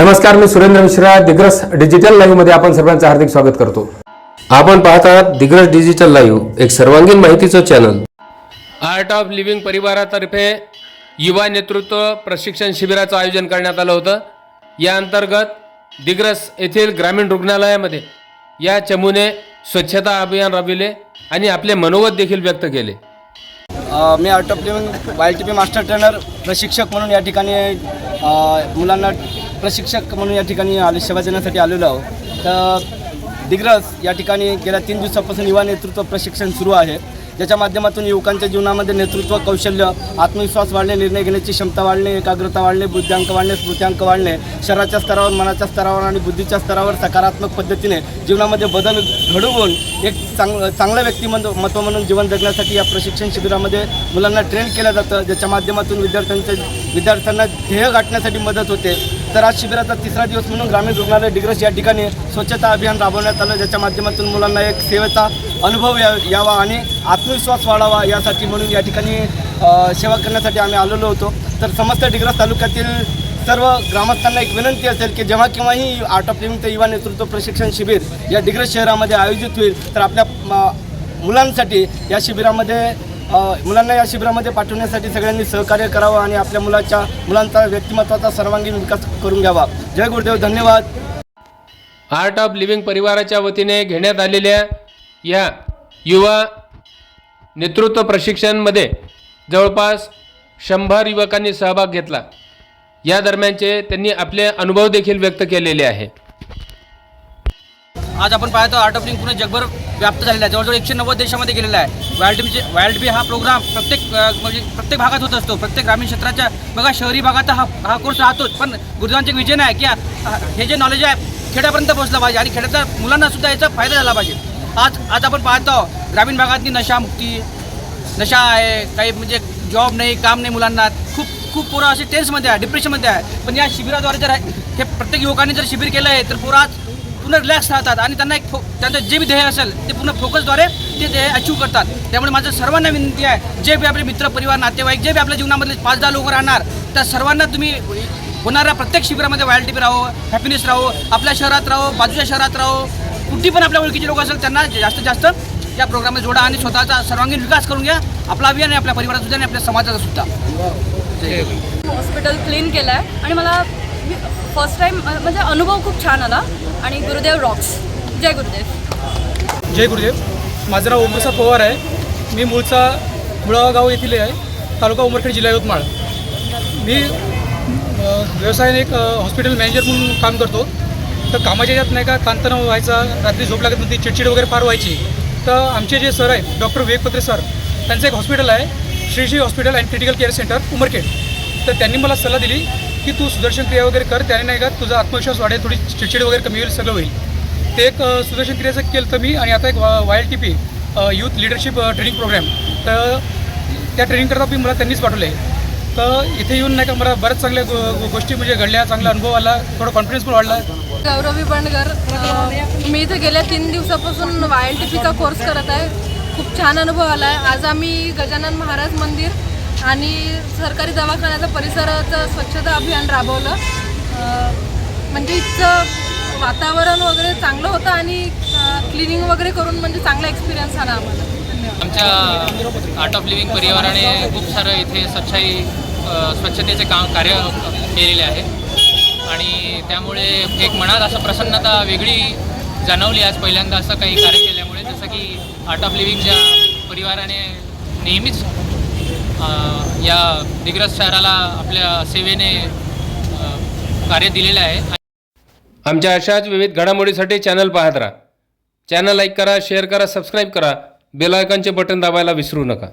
नमस्कार मी सुरेंद्र मिश्रा दिग्रस डिजिटल लाईव्हमध्ये आपण सर्वांचं हार्दिक स्वागत करतो. आपण पाहत आहात दिग्रस डिजिटल लाईव्ह एक सर्वांगीण माहितीचं चॅनल आर्ट ऑफ लिव्हिंग परिवारातर्फे युवा नेतृत्व प्रशिक्षण शिबिराचं आयोजन करण्यात आलं होतं. या अंतर्गत दिग्रस येथील ग्रामीण रुग्णालयामध्ये या चमूने स्वच्छता अभियान राबविले आणि आपले मनोगत देखील व्यक्त केले. मी art of living Y T P master trainer प्रशिक्षक म्हणून या ठिकाणी मुलांना प्रशिक्षक म्हणून या ठिकाणी आले सेवा देण्यासाठी आलेलो आहोत. तर दिग्रस या ठिकाणी गेल्या तीन दिवसापासून युवा नेतृत्व प्रशिक्षण सुरू आहे. ज्याच्या माध्यमातून युवकांच्या जीवनामध्ये नेतृत्व कौशल्य आत्मविश्वास वाढणे निर्णय घेण्याची क्षमता वाढणे एकाग्रता वाढणे बुद्ध्यांक वाढणे स्मृत्यांक वाढणे शरीराच्या स्तरावर मनाच्या स्तरावर आणि बुद्धीच्या स्तरावर सकारात्मक पद्धतीने जीवनामध्ये बदल घडवून एक चांग चांगलं व्यक्तिमत्व महत्त्व म्हणून जीवन जगण्यासाठी या प्रशिक्षण शिबिरामध्ये मुलांना ट्रेन केलं जातं. ज्याच्या माध्यमातून विद्यार्थ्यांच्या विद्यार्थ्यांना ध्येय गाठण्यासाठी मदत होते. तर आज शिबिराचा तिसरा दिवस म्हणून ग्रामीण रुग्णालय डिग्रस या ठिकाणी स्वच्छता अभियान राबवण्यात आलं ज्याच्या माध्यमातून मुलांना एक सेवेचा अनुभव या यावा आणि आत्मविश्वास वाढावा यासाठी म्हणून या ठिकाणी सेवा करण्यासाठी आम्ही आलेलो होतो. तर समस्त डिग्रस तालुक्यातील सर्व ग्रामस्थांना एक विनंती असेल की जेव्हा केव्हाही आर्ट ऑफ लिव्हिंग ते युवा नेतृत्व प्रशिक्षण शिबिर या डिग्रस शहरामध्ये आयोजित होईल तर आपल्या म, मुलांसाठी या शिबिरामध्ये मुलांना या शिबिरामध्ये पाठवण्यासाठी सगळ्यांनी सहकार्य करावं आणि आपल्या मुलाच्या मुलांचा व्यक्तिमत्वाचा सर्वांगीण विकास करून घ्यावा. जय गुरुदेव धन्यवाद. आर्ट ऑफ लिव्हिंग परिवाराच्या वतीने घेण्यात आलेल्या या युवा नेतृत्व प्रशिक्षणमध्ये जवळपास शंभर युवकांनी सहभाग घेतला. या दरम्यानचे त्यांनी आपले अनुभव देखील व्यक्त केलेले आहे आज आपण पाहतो आर्ट ऑफ लिंक पूर्ण जगभर व्याप्त झालेला आहे. जवळजवळ एकशे नव्वद देशामध्ये गेलेला आहे. वायल्ड बीचे वायल्ड बी हा प्रोग्राम प्रत्येक म्हणजे प्रत्येक भागात होत असतो. प्रत्येक ग्रामीण क्षेत्राच्या बघा शहरी भागात हा हा कोर्स राहतोच. पण गुरुजांचे विजन आहे की हे जे नॉलेज आहे खेड्यापर्यंत पोहोचलं पाहिजे आणि खेड्यातल्या मुलांना सुद्धा याचा फायदा झाला पाहिजे. आज आज आपण पाहतो ग्रामीण भागातली नशामुक्ती नशा आहे काही म्हणजे जॉब नाही काम नाही मुलांना. खूप खूप पोरं असे टेन्समध्ये आहे डिप्रेशनमध्ये आहे. पण या शिबिराद्वारे जर हे प्रत्येक युवकांनी जर शिबिर केलं आहे तर पोरं आज पूर्ण रिलॅक्स राहतात आणि त्यांना एक फो त्यांचं जे बी ध्येय असेल ते पूर्ण फोकसद्वारे ते ध्येय अचीव करतात. त्यामुळे माझं सर्वांना विनंती आहे जे बी आपले मित्र परिवार नातेवाईक जे बी आपल्या जीवनामधले पाच दहा लोक राहणार त्या सर्वांना तुम्ही होणाऱ्या प्रत्येक शिबिरामध्ये व्हायल्टी राहो हॅपीनेस राहो आपल्या शहरात राहो बाजूच्या शहरात राहो कुठे पण आपल्या ओळखीचे लोक असेल त्यांना जास्तीत जास्त या प्रोग्राममध्ये जोडा आणि स्वतःचा सर्वांगीण विकास करून घ्या आपला अभियान आपल्या परिवाराचा सुद्धा आणि आपल्या समाजाचा सुद्धा. हॉस्पिटल क्लीन केलं आहे आणि मला फर्स्ट टाईम म्हणजे अनुभव खूप छान आला. आणि गुरुदेव रॉक्स जय गुरुदेव. जय गुरुदेव. माझं नाव उमरसा पवार आहे. मी मूळचा मुळावा गाव येथील आहे. तालुका उमरखेड जिल्हा यवतमाळ. मी व्यवसायाने एक हॉस्पिटल मॅनेजर म्हणून काम करतो. तर कामाच्या याच्यात नाही का ताणतणाव व्हायचा रात्री झोप लागत नव्हती चिडचिड वगैरे फार व्हायची. तर आमचे जे सर आहेत डॉक्टर वेगपत्रे सर त्यांचं एक हॉस्पिटल आहे. Shri Shri hospital and critical care centre Umarkhed. तर त्यांनी मला सल्ला दिली की तू सुदर्शन क्रिया वगैरे कर त्याने नाही का तुझा आत्मविश्वास वाढेल थोडी चिडचिड वगैरे कमी होईल सगळं होईल. ते एक सुदर्शन क्रियाचं केलं तर मी आणि आता एक Y T P youth leadership training programme तर त्या ट्रेनिंगकरता मी मला त्यांनीच पाठवलं आहे तर इथे येऊन नाही का मला बऱ्याच चांगल्या गो- गोष्टी म्हणजे घडल्या चांगला अनुभव आला थोडा कॉन्फिडन्स पण वाढला. गौरवी बंडगर मी इथे गेल्या तीन दिवसापासून वाय एल टी पीचा कोर्स करत आहे. खूप छान अनुभव आला आहे आज आम्ही गजानन महाराज मंदिर आणि सरकारी दवाखान्याचं परिसराचं स्वच्छता अभियान राबवलं. म्हणजे इथचं वातावरण वगैरे चांगलं होतं आणि क्लिनिंग वगैरे करून म्हणजे चांगला एक्सपिरियन्स आला आम्हाला. आमच्या आर्ट ऑफ लिव्हिंग परिवाराने खूप सारं इथे स्वच्छाई स्वच्छतेचे काम कार्य केलेले आहे. आणि त्यामुळे एक मनात असं प्रसन्नता वेगळी जाणवली आज पहिल्यांदा असं काही कार्य केल्यामुळे जसं की आर्ट ऑफ लिव्हिंगच्या परिवाराने नेहमीच या दिग्रस शहराला आपल्या सेवेने कार्य दिलेलं आहे. आमच्या अशाच विविध घडामोडीसाठी चॅनल पाहत राहा. चॅनल लाईक करा शेअर करा सबस्क्राईब करा. बेल आयकॉनचे बटन दाबायला विसरू नका.